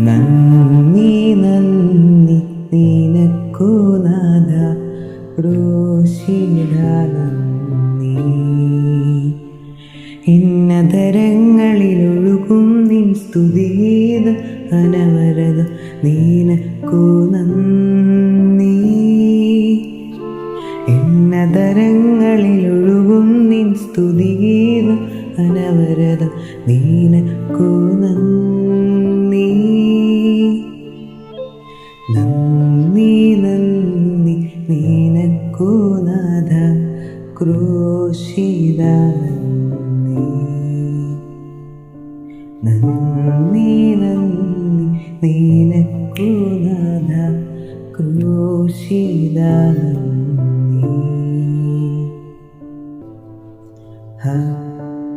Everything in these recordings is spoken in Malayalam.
നന്ദി നന്ദി നിനക്കു നാഥ. റോഷിട നന്ദി ഇന്നതരങ്ങളിലൊഴുകും നിൻ സ്തുതിയേത് അനവരത നീനക്കു നന്ദി. ഇന്നതരങ്ങളിലൊഴുകും നിൻ സ്തുതിയേത് അനവരത നീനക്കു നന്ദി. നീനക്കു നാഥ ക്രൂശിത നന്ദി നന്ദി നീനക്കു നാഥ ക്രൂശിത ഹ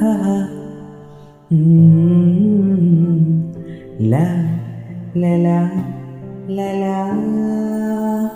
ഹ ല ല ല ല.